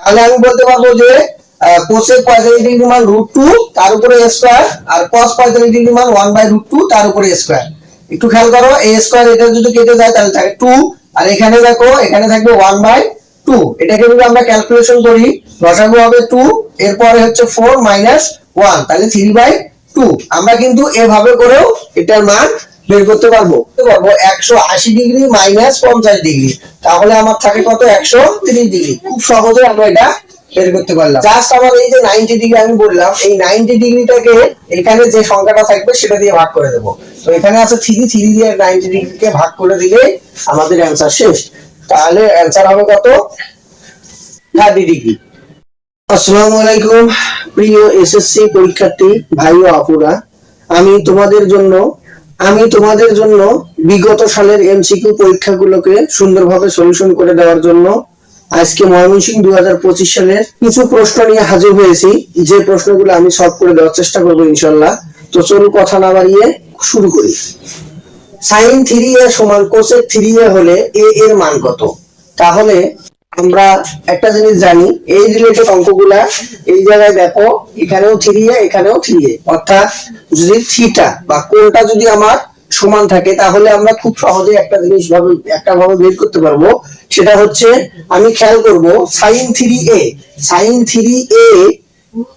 তাহলে আমি বলতে পারব যে কোসেক পঁয়তাল্লিশ ডিগ্রি মান রুট টু তার উপরে স্কোয়ার আর কস পঁয়তাল্লিশ ডিগ্রি মান ওয়ান বাই রুট টু তার উপরে স্কোয়ার একটু খেয়াল করো এ স্কোয়ার এটা যদি কেটে যায়, তাহলে থাকে টু আর এখানে দেখো, এখানে থাকবে ওয়ান বাই টু এটাকে যদি আমরা ক্যালকুলেশন করি লসাগু হবে টু এরপরে হচ্ছে ফোর মাইনাস ওয়ান তাহলে থ্রি বাই টু আমরা কিন্তু এভাবে করেও এটার মান বের করতে পারব? পারব। একশো আশি ডিগ্রি মাইনাস পঞ্চাশ ডিগ্রি। তাহলে আমার থাকে কত? একশো তিরিশ ডিগ্রি। খুব সহজে আমরা এটা বের করতে পারলাম। জাস্ট আমার এই যে নাইনটি ডিগ্রি আমি বললাম, এই নাইনটি ডিগ্রিটাকে এখানে যে সংখ্যাটা থাকবে সেটা দিয়ে ভাগ করে দেবো। তো এখানে আছে থ্রি থ্রি দিয়ে নাইনটি ডিগ্রিকে ভাগ করে দিলে আমাদের অ্যান্সার শেষ। তাহলে অ্যান্সার হবে কত? Thirty degree. আসসালামু আলাইকুম, প্রিয় এসএসসি পরীক্ষার্থী, ভাই ও আপুরা। আমি তোমাদের জন্য আমি তোমাদের জন্য বিগত সালের এমসিকিউ পরীক্ষাগুলোকে সুন্দরভাবে সলিউশন করে দেওয়ার জন্য আজকে ময়মনসিংহ দু হাজার পঁচিশ সালের কিছু প্রশ্ন নিয়ে হাজির হয়েছি। যে প্রশ্নগুলো আমি সলভ করে দেওয়ার চেষ্টা করব ইনশাল্লাহ তো চলুন কথা না বাড়িয়ে শুরু করি। সাইন থ্রি এ সমান কোসেক থ্রি এ হলে এ এর মান কত? তাহলে আমরা একটা জিনিস জানি, এই রিলেটেড অঙ্কগুলা, এই জায়গায় দেখো, এখানেও থ্রি এ, এখানেও থ্রি এ। অর্থাৎ যদি থিটা বা কোনটা যদি আমার সমান থাকে, তাহলে আমরা খুব সহজে একটা জিনিস ভাবে, একটা ভাবে বের করতে পারব। সেটা হচ্ছে, আমি খেয়াল করব sine three A sine three A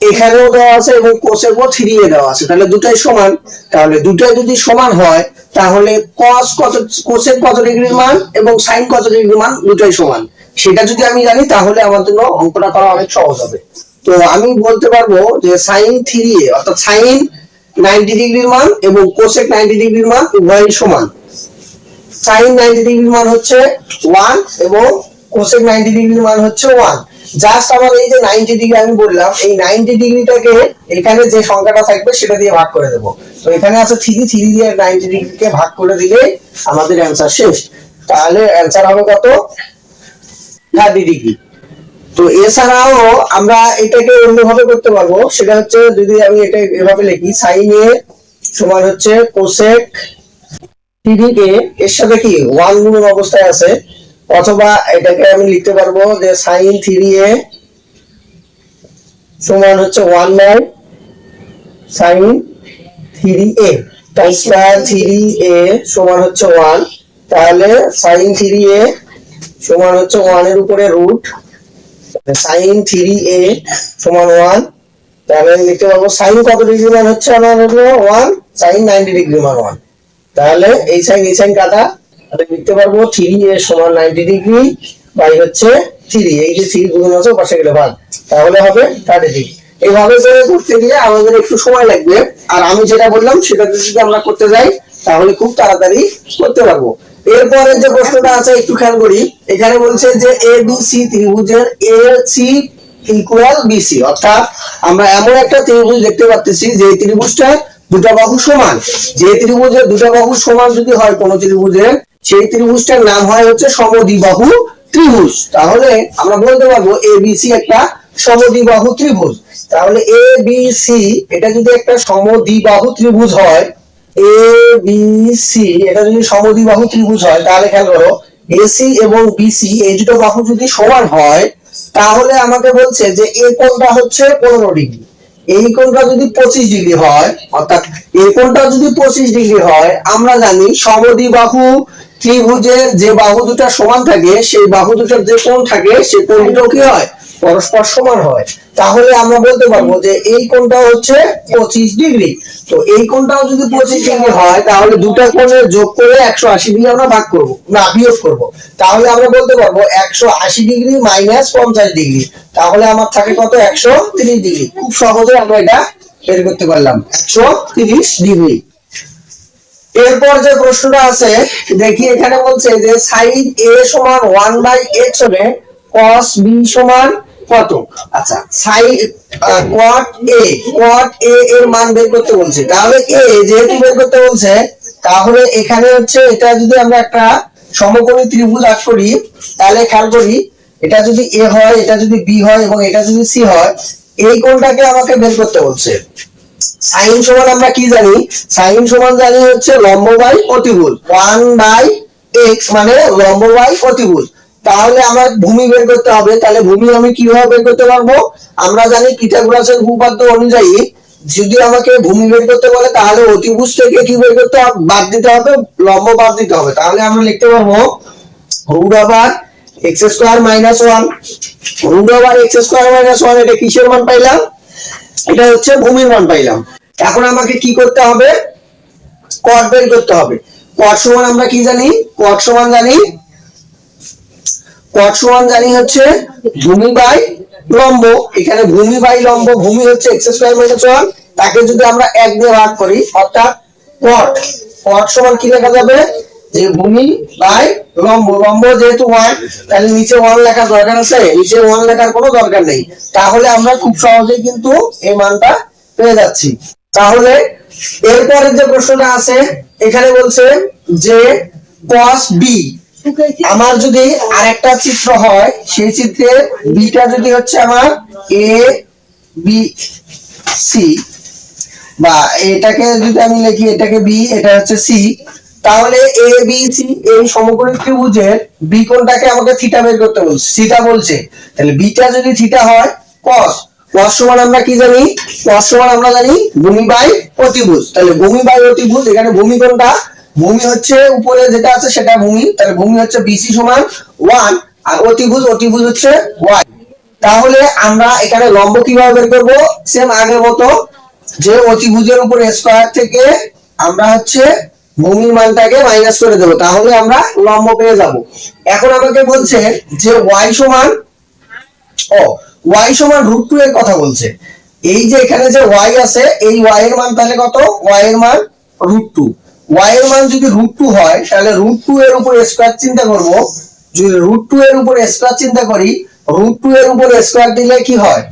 এখানেও দেওয়া আছে এবং কোসেকও থ্রি এ দেওয়া আছে। তাহলে দুটাই সমান। তাহলে দুটাই যদি সমান হয়, তাহলে কস কত কোসেক কত ডিগ্রির মান এবং সাইন কত ডিগ্রির মান, দুটাই সমান। সেটা যদি আমি জানি, তাহলে আমার জন্য অঙ্কটা করা অনেক সহজ হবে। তো আমি বলতে পারব যে সাইন থ্রি এ, অর্থাৎ সাইন নাইনটি ডিগ্রির মান এবং কোসেক নাইনটি ডিগ্রির মান উভয়ই সমান। সাইন নাইনটি ডিগ্রির মান হচ্ছে ওয়ান এবং কোসেক নাইনটি ডিগ্রির মান হচ্ছে ওয়ান জাস্ট আমার এই যে নাইনটি ডিগ্রি আমি বললাম, এই নাইনটি ডিগ্রিটাকে এখানে যে সংখ্যাটা থাকবে সেটা দিয়ে ভাগ করে দেবো। তো এখানে আছে থ্রি থ্রি দিয়ে নাইনটি ডিগ্রিকে ভাগ করে দিলে আমাদের অ্যান্সার শেষ। তাহলে অ্যান্সার হবে কত? Thirty degree. তো এছাড়াও আমরা এটাকে অন্যভাবে করতে পারব। সেটা হচ্ছে যদি আমি এটা এভাবে লিখি সাইন এ সমান হচ্ছে কোসেক এ এর সাথে কি ওয়ান গুণন অবস্থায় আছে? অথবা এটাকে আমি লিখতে পারব যে সাইন থ্রি এ সমান হচ্ছে one by sine three A square three A সমান হচ্ছে ওয়ান তাহলে সাইন থ্রি এ সমান হচ্ছে ওয়ানের উপরে রুট সাইন থ্রি এ সমান ওয়ান তাহলে আমি লিখতে পারব সাইন কত ডিগ্রি মান হচ্ছে আমার ওয়ান সাইন নাইনটি ডিগ্রি মান ওয়ান তাহলে এই সাইন এই সাইন কাটা, তাহলে লিখতে পারব থ্রি এ সমান নাইনটি ডিগ্রি বাই হচ্ছে থ্রি এই যে থ্রি গুণ আছে পাশে গেলে ভাগ তাহলে হবে থার্টি ডিগ্রি এইভাবে করে করতে আমাদের একটু সময় লাগবে। আর আমি যেটা বললাম, সেটা যদি আমরা করতে যাই, তাহলে খুব তাড়াতাড়ি করতে পারব। এরপরে যে প্রশ্নটা আছে, একটু খেয়াল করি। এখানে বলছে যে এ বি সি ত্রিভুজের এ সি ইকুয়াল বিসি অর্থাৎ আমরা এমন একটা ত্রিভুজ দেখতে পাচ্ছি যে ত্রিভুজটা দুটো বাহু সমান। যে ত্রিভুজের দুটো বাহু সমান যদি হয় কোন ত্রিভুজের, সেই ত্রিভুজটার নাম হয় হচ্ছে সমদ্বিবাহু ত্রিভুজ। তাহলে আমরা বলতে পারব এ বি সি একটা সমদ্বিবাহু ত্রিভুজ। তাহলে এ বি সি এটা যদি একটা সমদ্বিবাহু ত্রিভুজ হয় এ বি সি এটা যদি সমদ্বিবাহু ত্রিভুজ হয়, তাহলে খেয়াল করো এসি এবং বিসি এই দুটো বাহু যদি সমান হয়, তাহলে আমাকে বলছে যে এই কোণটা হচ্ছে পনেরো ডিগ্রি। এই কোণটা যদি পঁচিশ ডিগ্রি হয়, অর্থাৎ এই কোণটা যদি পঁচিশ ডিগ্রি হয়, আমরা জানি সমদ্বিবাহু ত্রিভুজের যে বাহু দুটো সমান থাকে, সেই বাহু দুটোর যে কোণ থাকে, সেই কোণ কি হয়? পরস্পর সমান হয়, তাহলে আমরা বলতে পারব যে এই কোণটা হচ্ছে পঁচিশ ডিগ্রি। তো এই কোণটাও যদি পঁচিশ ডিগ্রি হয়, তাহলে দুটা কোণের যোগ করে একশো আশি ডিগ্রি আমরা ভাগ করব, না, বিয়োগ করব। তাহলে আমরা বলতে পারব একশো আশি ডিগ্রি মাইনাস পঞ্চাশ ডিগ্রি। তাহলে আমার থাকে কত? একশো তিরিশ ডিগ্রি। খুব সহজে আমরা এটা বের করতে পারলাম, একশো তিরিশ ডিগ্রি। এরপর যে প্রশ্নটা আছে, দেখি এখানে বলছে যে সাইড এ সমান ওয়ান বাই এক্স হলে কস বি সমান কত? আচ্ছা সাইন কোয়াট এ কোয়াট এ এর মান বের করতে বলছে। তাহলে এ যেহেতু বের করতে বলছে, তাহলে এখানে হচ্ছে এটা যদি আমরা একটা সমকোণী ত্রিভুজ আঁক করি, তাহলে খেয়াল করি, এটা যদি এ হয়, এটা যদি বি হয় এবং এটা যদি সি হয়, এই কোণটাকে আমাকে বের করতে বলছে। সাইন সমান আমরা কি জানি? সাইন সমান জানি হচ্ছে লম্ব বাই অতিভুজ। ওয়ান বাই এক্স মানে লম্ব বাই অতিভুজ। তাহলে আমার ভূমি বের করতে হবে, তাহলে ভূমি আমি কীভাবে বের করতে পারব? আমরা জানি পিথাগোরাসের উপপাদ্য অনুযায়ী, যদি আমাকে ভূমি বের করতে বলে, তাহলে অতিভুজ থেকে কি বের করতে বাদ দিতে হবে, লম্ব বাদ দিতে হবে। তাহলে আমরা লিখতে পারব root over X square minus one root over X square minus one এটা কিসের মান পাইলাম? এটা হচ্ছে ভূমির মান পাইলাম। এখন আমাকে কি করতে হবে? কট বের করতে হবে। কট সমান আমরা কি জানি? কট সমান জানি সমান জানি হচ্ছে ভূমি বাই লম্ব। এখানে ভূমি বাই লম্ব, ভূমি হচ্ছে এক্স স্কোয়ার মাইনাস ওয়ান তাকে যদি আমরা এক দিয়ে ভাগ করি, অর্থাৎ কট কট সমান কি লেখা যাবে? যে ভূমি বাই লম্ব। লম্ব যেহেতু ওয়ান তাহলে নিচে ওয়ান লেখার দরকার আছে। নিচে ওয়ান লেখার কোনো দরকার নেই। তাহলে আমরা খুব সহজেই কিন্তু এই মানটা পেয়ে যাচ্ছি। তাহলে এরপরে যে প্রশ্নটা আছে, এখানে বলছে যে cos b আমার যদি আরেকটা চিত্র হয়, সেই চিত্রে বিটা যদি হচ্ছে আমার এ বি সি বা এটাকে যদি আমি লিখি, এটাকে বি এটা হচ্ছে সি তাহলে এ বি সি এই সমকোণী ত্রিভুজের বি কোণটাকে আমাকে থিটা বের করতে বলছে থিটা বলছে। তাহলে বিটা যদি থিটা হয়, cos cos সমান আমরা কি জানি? cos সমান আমরা জানি ভূমি বাই অতিভুজ তাহলে ভূমি বাই অতিভুজ এখানে ভূমি কোণটা ভূমি হচ্ছে উপরে যেটা আছে সেটা ভূমি। তাহলে ভূমি হচ্ছে বিসি সমান ওয়ান আর অতিভুজ অতিভুজ হচ্ছে ওয়াই তাহলে আমরা এখানে লম্ব কীভাবে বের করব? সেম আগের মতো যে অতিভুজের উপর স্কোয়ার থেকে আমরা হচ্ছে ভূমির মানটাকে মাইনাস করে দেবো। তাহলে আমরা লম্ব পেয়ে যাব। এখন আমাকে বলছে যে ওয়াই সমান, ও ওয়াই সমান রুট টু এর কথা বলছে। এই যে এখানে যে ওয়াই আছে, এই ওয়াই এর মান তাহলে কত? ওয়াই এর মান রুট টু ওয়াই এর মান যদি রুট টু হয়, তাহলে রুট টু এর উপর স্কোয়ার চিন্তা করব। যদি রুট টু এর উপর স্কোয়ার চিন্তা করি রুট টু এর উপর স্কোয়ার দিলে কি হয়?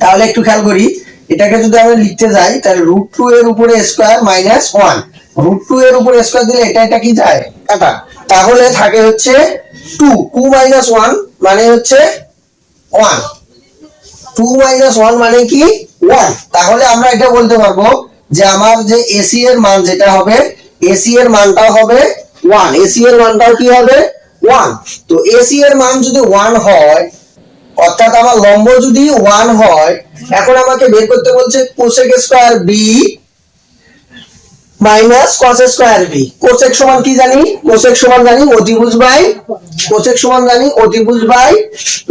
তাহলে একটু খেয়াল করি, এটাকে যদি আমরা লিখতে যাই, তাহলে রুট টু এর উপরে square minus one root two এর উপরে স্কোয়ার দিলে এটা এটা কি যায়? কাটা। তাহলে থাকে হচ্ছে টু টু মাইনাস ওয়ান মানে হচ্ছে ওয়ান টু মাইনাস ওয়ান মানে কি? ওয়ান তাহলে আমরা এটা বলতে পারব যে আমার যে এসি এর মান যেটা হবে এসি এর মানটাও হবে ওয়ান এসি এর মানটাও কি হবে? ওয়ান তো এসি এর মান যদি ওয়ান হয়, অর্থাৎ আমার লম্ব যদি ওয়ান হয়, এখন আমাকে বের করতে বলছে cosec square B minus cos square B cosec সমান কি জানি? কোসেক সমান জানি অতিভুজ বাই কোসেক সমান জানি অতিভুজ বাই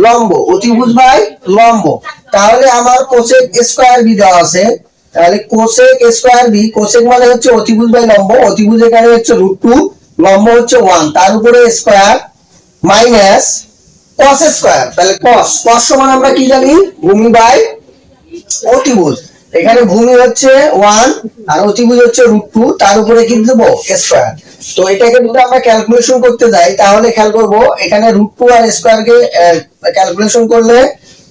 লম্ব, অতিভুজ বাই লম্ব। তাহলে আমার কোসেক স্কোয়ার বি দেওয়া আছে। তাহলে কোসেক স্কোয়ার বি কোসেক মানে হচ্ছে অতিভুজ বাই লম্ব, অতিভুজ এখানে হচ্ছে রুট টু লম্ব হচ্ছে ওয়ান তার উপরে স্কোয়ার মাইনাস কস স্কোয়ার তাহলে কস কস সমান আমরা কি জানি? ভূমি বাই অতিভুজ, এখানে ভূমি হচ্ছে ওয়ান আর অতিভুজ হচ্ছে রুট টু তার উপরে কি দেবো? স্কোয়ার তো এটাকে যদি আমরা ক্যালকুলেশন করতে যাই, তাহলে খেয়াল করব, এখানে রুট টু আর স্কোয়ার কে ক্যালকুলেশন করলে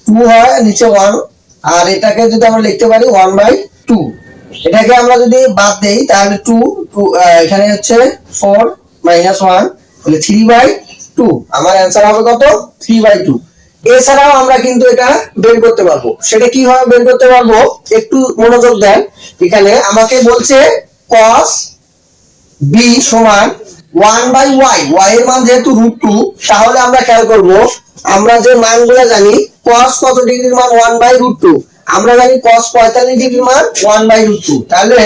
টু হয়, নিচে ওয়ান আর এটাকে যদি আমরা লিখতে পারি ওয়ান বাই টু এটাকে আমরা যদি বাদ দেই, তাহলে টু টু এখানে হচ্ছে ফোর মাইনাস ওয়ান তাহলে থ্রি বাই টু আমার অ্যান্সার হবে কত? থ্রি বাই টু এছাড়াও আমরা কিন্তু এটা বের করতে পারব। সেটা কীভাবে বের করতে পারব? একটু মনোযোগ দেন। এখানে আমাকে বলছে কস বি সমান ওয়ান বাই ওয়াই ওয়াই এর মান যেহেতু রুট টু তাহলে আমরা খেয়াল করব, আমরা যে মানগুলো জানি, cos কত ডিগ্রির মান ওয়ান বাই রুট টু আমরা জানি cos পঁয়তাল্লিশ ডিগ্রির মান ওয়ান বাই রুট টু তাহলে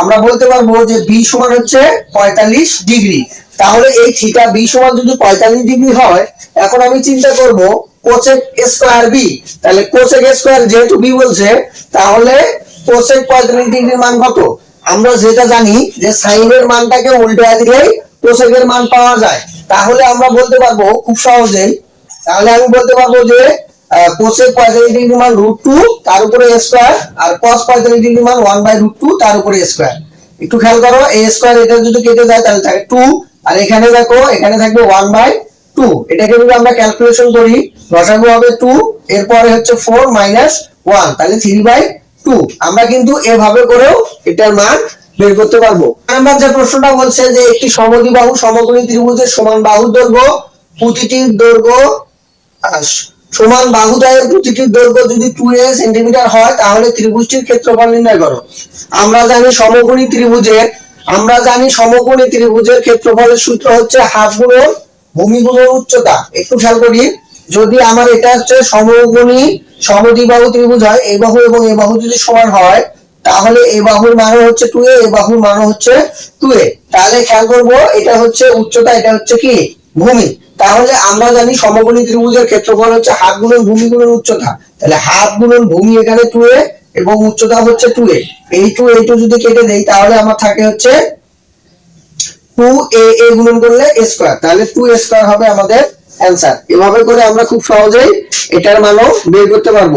আমরা বলতে পারব যে b সমান হচ্ছে পঁয়তাল্লিশ ডিগ্রি। তাহলে এই থিটা b সমান যদি পঁয়তাল্লিশ ডিগ্রি হয়, এখন আমি চিন্তা করব কোসেক স্কোয়ার বি তাহলে কোসেক স্কোয়ার যেহেতু বি বলছে, তাহলে কোসেক পঁয়তাল্লিশ ডিগ্রির মান কত? আমরা যেটা জানি যে সাইনের মানটাকে উল্টে দিলেই কোসেকের মান পাওয়া যায়। তাহলে আমরা বলতে পারব, খুব সহজেই তাহলে আমি বলতে পারব যে কোসেক পঁয়তাল্লিশ ডিগ্রি মান রুট টু তার উপরে স্কোয়ার আর কস পঁয়তাল্লিশ ডিগ্রি মান ওয়ান বাই রুট টু তার উপরে স্কোয়ার একটু খেয়াল করো এ স্কোয়ার এটা যদি কেটে যায়, তাহলে থাকে টু আর এখানে দেখো, এখানে থাকবে ওয়ান বাই টু এটাকে যদি আমরা ক্যালকুলেশন করি লসাগু হবে টু এরপরে হচ্ছে ফোর মাইনাস ওয়ান তাহলে থ্রি বাই টু আমরা কিন্তু এভাবে করেও এটার মান বের করতে পারব। নাম্বার যে প্রশ্নটা বলছে যে একটি সমদ্বিবাহু সমকোণী ত্রিভুজের সমান বাহু দৈর্ঘ্য, প্রতিটির দৈর্ঘ্য সমান বাহুদয়ের প্রতিটির দৈর্ঘ্য যদি টু এ সেন্টিমিটার হয়, তাহলে ত্রিভুজটির ক্ষেত্রফল নির্ণয় করো। আমরা জানি সমকোণী ত্রিভুজের, আমরা জানি সমকোণী ত্রিভুজের ক্ষেত্রফলের সূত্র হচ্ছে হাফ গুণন ভূমি গুণন উচ্চতা। একটু খেয়াল করি, যদি আমার এটা হচ্ছে সমকোণী সমদ্বিবাহু ত্রিভুজ হয় এই বাহু এবং এই বাহু যদি সমান হয় তাহলে এ বাহুর মান হচ্ছে টু এ বাহুর মান হচ্ছে টু এ তাহলে খেয়াল করব, এটা হচ্ছে উচ্চতা, এটা হচ্ছে কি? ভূমি। তাহলে আমরা জানি সমকোণী ত্রিভুজের ক্ষেত্রফল হচ্ছে হাফ গুণন ভূমি গুণন উচ্চতা। তাহলে হাফ গুণন ভূমি এখানে টু এ এবং উচ্চতা হচ্ছে টু এ এই টু এই টু যদি কেটে দেই, তাহলে আমার থাকে হচ্ছে টু এ এ গুণন করলে এ স্কোয়ার তাহলে টু এ স্কোয়ার হবে আমাদের অ্যান্সার এভাবে করে আমরা খুব সহজেই এটার মানও বের করতে পারব।